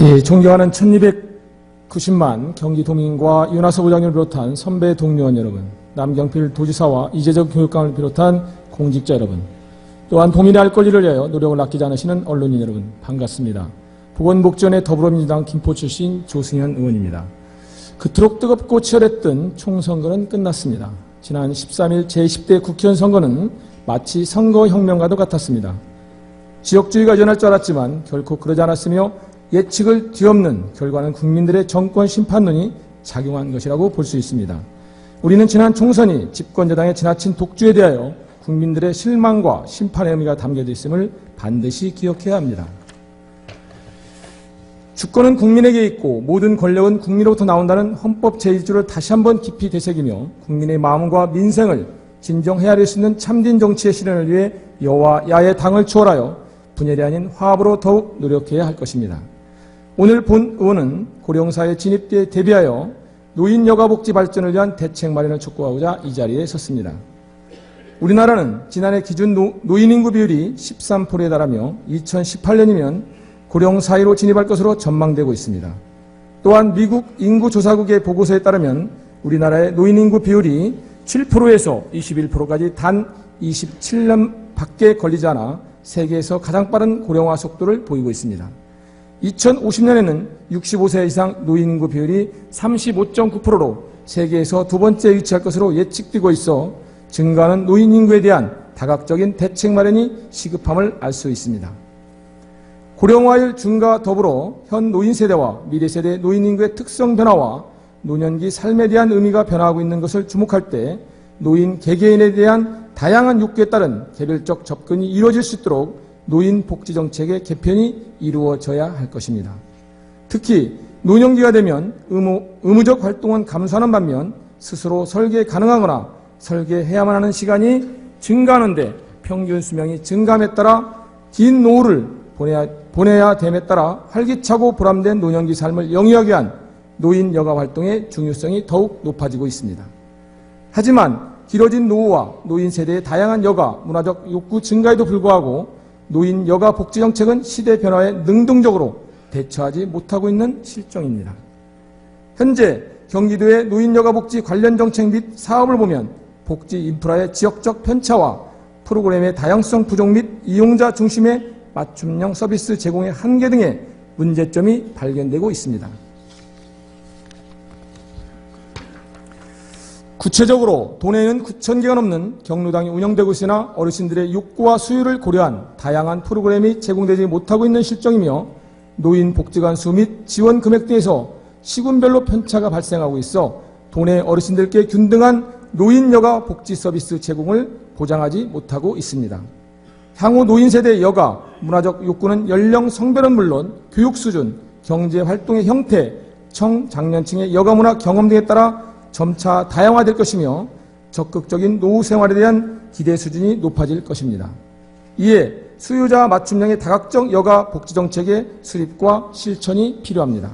예, 존경하는 1290만 경기도민과 윤하서 부장님을 비롯한 선배 동료원 여러분, 남경필 도지사와 이재적 교육감을 비롯한 공직자 여러분, 또한 도민의 알 권리를 위하여 노력을 아끼지 않으시는 언론인 여러분, 반갑습니다. 보건복지원의 더불어민주당 김포 출신 조승현 의원입니다. 그토록 뜨겁고 치열했던 총선거는 끝났습니다. 지난 13일 제10대 국회의원 선거는 마치 선거혁명과도 같았습니다. 지역주의가 일어날 줄 알았지만 결코 그러지 않았으며 예측을 뒤엎는 결과는 국민들의 정권 심판론이 작용한 것이라고 볼 수 있습니다. 우리는 지난 총선이 집권여당의 지나친 독주에 대하여 국민들의 실망과 심판의 의미가 담겨져 있음을 반드시 기억해야 합니다. 주권은 국민에게 있고 모든 권력은 국민으로부터 나온다는 헌법 제1조를 다시 한번 깊이 되새기며 국민의 마음과 민생을 진정 헤아릴 수 있는 참된 정치의 실현을 위해 여와 야의 당을 추월하여 분열이 아닌 화합으로 더욱 노력해야 할 것입니다. 오늘 본 의원은 고령사회 진입대에 대비하여 노인 여가복지 발전을 위한 대책 마련을 촉구하고자 이 자리에 섰습니다. 우리나라는 지난해 기준 노, 노인 인구 비율이 13%에 달하며 2018년이면 고령 사회로 진입할 것으로 전망되고 있습니다. 또한 미국 인구조사국의 보고서에 따르면 우리나라의 노인 인구 비율이 7%에서 21%까지 단 27년 밖에 걸리지 않아 세계에서 가장 빠른 고령화 속도를 보이고 있습니다. 2050년에는 65세 이상 노인 인구 비율이 35.9%로 세계에서 두 번째 위치할 것으로 예측되고 있어 증가하는 노인 인구에 대한 다각적인 대책 마련이 시급함을 알 수 있습니다. 고령화율 증가 더불어 현 노인 세대와 미래 세대 노인 인구의 특성 변화와 노년기 삶에 대한 의미가 변화하고 있는 것을 주목할 때 노인 개개인에 대한 다양한 욕구에 따른 개별적 접근이 이루어질 수 있도록 노인 복지 정책의 개편이 이루어져야 할 것입니다. 특히 노년기가 되면 의무, 의무적 활동은 감소하는 반면 스스로 설계 가능하거나 설계해야만 하는 시간이 증가하는데 평균 수명이 증감에 따라 긴 노후를 보내야, 보내야 됨에 따라 활기차고 보람된 노년기 삶을 영위하기 위한 노인 여가 활동의 중요성이 더욱 높아지고 있습니다. 하지만 길어진 노후와 노인 세대의 다양한 여가, 문화적 욕구 증가에도 불구하고 노인 여가 복지 정책은 시대 변화에 능동적으로 대처하지 못하고 있는 실정입니다. 현재 경기도의 노인 여가 복지 관련 정책 및 사업을 보면 복지 인프라의 지역적 편차와 프로그램의 다양성 부족 및 이용자 중심의 맞춤형 서비스 제공의 한계 등의 문제점이 발견되고 있습니다. 구체적으로 도내에는 9천 개가 넘는 경로당이 운영되고 있으나 어르신들의 욕구와 수요를 고려한 다양한 프로그램이 제공되지 못하고 있는 실정이며 노인 복지관 수 및 지원 금액 등에서 시군별로 편차가 발생하고 있어 도내 어르신들께 균등한 노인 여가 복지 서비스 제공을 보장하지 못하고 있습니다. 향후 노인 세대 여가 문화적 욕구는 연령 성별은 물론 교육 수준, 경제 활동의 형태, 청장년층의 여가 문화 경험 등에 따라 점차 다양화될 것이며 적극적인 노후 생활에 대한 기대 수준이 높아질 것입니다. 이에 수요자 맞춤형의 다각적 여가 복지 정책의 수립과 실천이 필요합니다.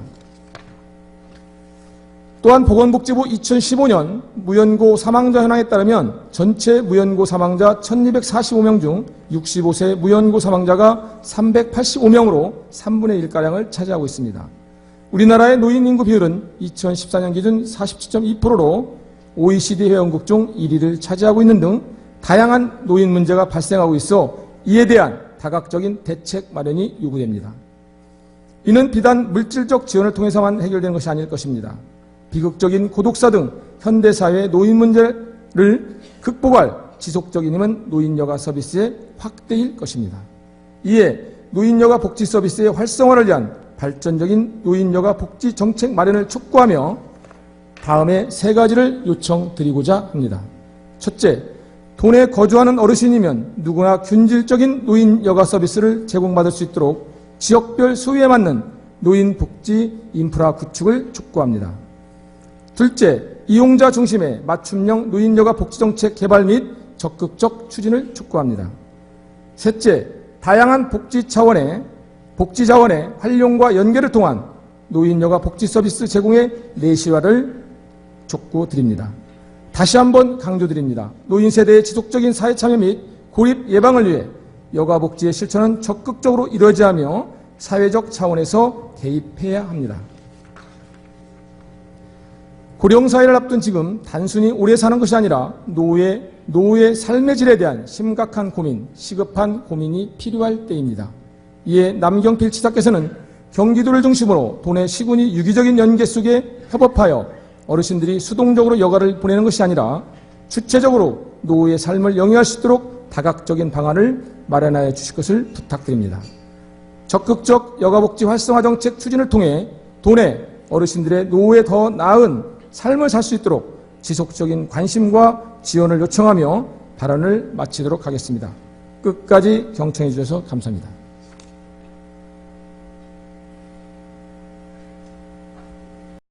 또한 보건복지부 2015년 무연고 사망자 현황에 따르면 전체 무연고 사망자 1245명 중 65세 무연고 사망자가 385명으로 3분의 1가량을 차지하고 있습니다. 우리나라의 노인 인구 비율은 2014년 기준 47.2%로 OECD 회원국 중 1위를 차지하고 있는 등 다양한 노인 문제가 발생하고 있어 이에 대한 다각적인 대책 마련이 요구됩니다. 이는 비단 물질적 지원을 통해서만 해결되는 것이 아닐 것입니다. 비극적인 고독사 등 현대사회의 노인 문제를 극복할 지속적인 힘은 노인여가 서비스의 확대일 것입니다. 이에 노인여가 복지 서비스의 활성화를 위한 발전적인 노인여가 복지 정책 마련을 촉구하며 다음에 세 가지를 요청드리고자 합니다. 첫째, 돈에 거주하는 어르신이면 누구나 균질적인 노인 여가 서비스를 제공받을 수 있도록 지역별 소유에 맞는 노인 복지 인프라 구축을 촉구합니다. 둘째, 이용자 중심의 맞춤형 노인 여가 복지 정책 개발 및 적극적 추진을 촉구합니다. 셋째, 다양한 복지 차원의 복지 자원의 활용과 연계를 통한 노인 여가 복지 서비스 제공의 내실화를 촉구드립니다. 다시 한번 강조드립니다. 노인 세대의 지속적인 사회 참여 및 고립 예방을 위해 여가 복지의 실천은 적극적으로 이루어져야 하며 사회적 차원에서 개입해야 합니다. 고령 사회를 앞둔 지금 단순히 오래 사는 것이 아니라 노후의, 노후의 삶의 질에 대한 심각한 고민, 시급한 고민이 필요할 때입니다. 이에 남경필 지사께서는 경기도를 중심으로 도내 시군이 유기적인 연계 속에 협업하여 어르신들이 수동적으로 여가를 보내는 것이 아니라 주체적으로 노후의 삶을 영위할 수 있도록 다각적인 방안을 마련하여 주실 것을 부탁드립니다. 적극적 여가복지 활성화 정책 추진을 통해 도내 어르신들의 노후에 더 나은 삶을 살 수 있도록 지속적인 관심과 지원을 요청하며 발언을 마치도록 하겠습니다. 끝까지 경청해 주셔서 감사합니다.